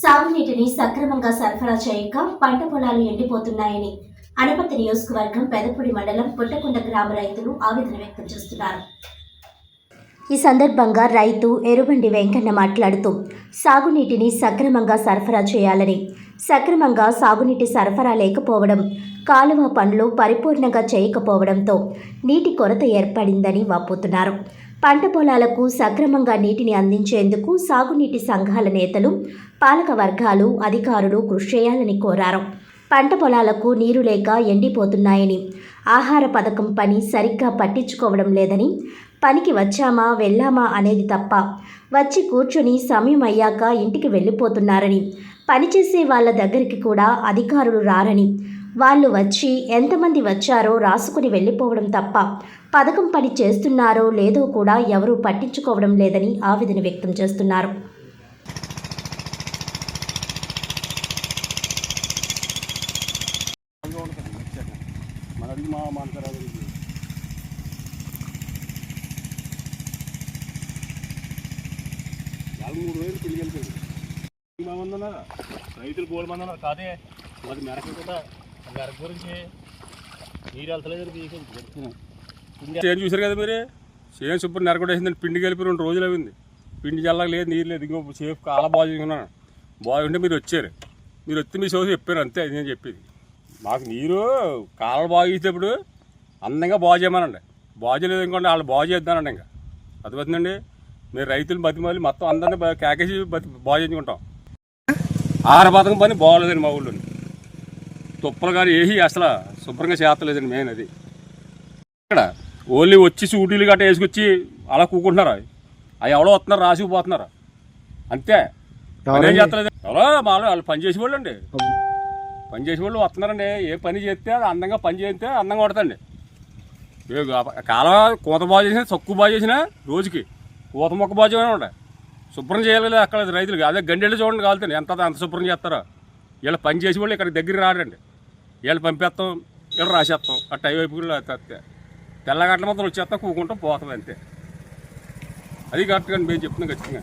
సాగునీటిని సక్రమంగా సరఫరా చేయక పంట పొలాలు ఎండిపోతున్నాయని అనపర్తి నియోజకవర్గం పెదపూడి మండలం పుట్టకొండ గ్రామ రైతులు ఆవేదన వ్యక్తం చేస్తున్నారు. ఈ సందర్భంగా రైతు ఎరుబండి వెంకన్న మాట్లాడుతూ సాగునీటిని సక్రమంగా సరఫరా చేయాలని సక్రమంగా సాగునీటి సరఫరా లేకపోవడం కాలువ పనులు పరిపూర్ణంగా చేయకపోవడంతో నీటి కొరత ఏర్పడిందని వాపోతున్నారు. పంట పొలాలకు సక్రమంగా నీటిని అందించేందుకు సాగునీటి సంఘాల నేతలు పాలక వర్గాలు అధికారులు కృషి చేయాలని కోరారు. పంట పొలాలకు నీరు లేక ఎండిపోతున్నాయని ఆహార పథకం పని సరిగ్గా పట్టించుకోవడం లేదని పనికి వచ్చామా వెళ్ళామా అనేది తప్ప వచ్చి కూర్చొని సమయం అయ్యాక ఇంటికి వెళ్ళిపోతున్నారని పనిచేసే వాళ్ళ దగ్గరికి కూడా అధికారులు రారని వాళ్ళు వచ్చి ఎంతమంది వచ్చారో రాసుకుని వెళ్ళిపోవడం తప్ప పథకం పని చేస్తున్నారో లేదో కూడా ఎవరూ పట్టించుకోవడం లేదని ఆవేదన వ్యక్తం చేస్తున్నారు. మూడు వేలు రైతులు గోల్ కాదే మరి మెరక కూడా గురించి వెళ్తలేదు చేను చూసారు కదా మీరు? చేను సూపర్ నెరకొట్టేసిందండి పిండి కలిపి రెండు రోజులు అయింది. పిండి చల్లగా లేదు నీరు లేదు. ఇంకో సేఫ్ కాల బాగు చేసుకున్నాను బాగుంటే మీరు వచ్చారు. మీరు వచ్చి మీ సోసి చెప్పారు. అంతే అది నేను చెప్పేది. మాకు నీరు కాలువ బాగు చేసేటప్పుడు అందంగా బాగు చేయమనండి. బాగు చేయలేదు ఇంకోండి వాళ్ళు బాగు చేద్దానండి ఇంకా. అర్థమవుతుందండి? మీరు రైతులు బతిమాలి మొత్తం అందరినీ కేకేసి బతి బాగు చేయించుకుంటాం. ఆహార పథకం పని బాగోలేదండి మా ఊళ్ళో తుప్పలు కానీ ఏవి అసలు శుభ్రంగా చేస్తలేదండి మెయిన్ అది. ఇక్కడ ఓన్లీ వచ్చి సూటీలు గట్ట వేసుకొచ్చి అలా కూకుంటున్నారు? అవి ఎవడో వస్తున్నారు రాసిపోతున్నారు అంతే. ఏం చేస్తలేదు? ఎవరో మాలో వాళ్ళు పని చేసే వాళ్ళు అండి పని చేసే వాళ్ళు వస్తున్నారండి. ఏ పని చేస్తే అది అందంగా పని చేస్తే అందంగా కొడతండి కాలం కూత బాగు చేసినా తక్కువ బాగు చేసినా రోజుకి కూత మొక్క బాగు చేయమని ఉంటాయి శుభ్రం చేయాలి అక్కడ రైతులకి. అదే గండెళ్ళు చూడండి కాలుతాను ఎంత ఎంత శుభ్రం చేస్తారో. వీళ్ళు పని చేసే వాళ్ళు ఇక్కడ దగ్గర రాడండి వీళ్ళు పంపేస్తాం వీళ్ళు రాసేస్తాం ఆ టైం వైపు తెస్తే తెల్లగట్ల మొత్తం వచ్చేస్తాం కూకుంటాం పోతుంది అంతే అది కరెక్ట్గా మేము చెప్తున్నాం ఖచ్చితంగా.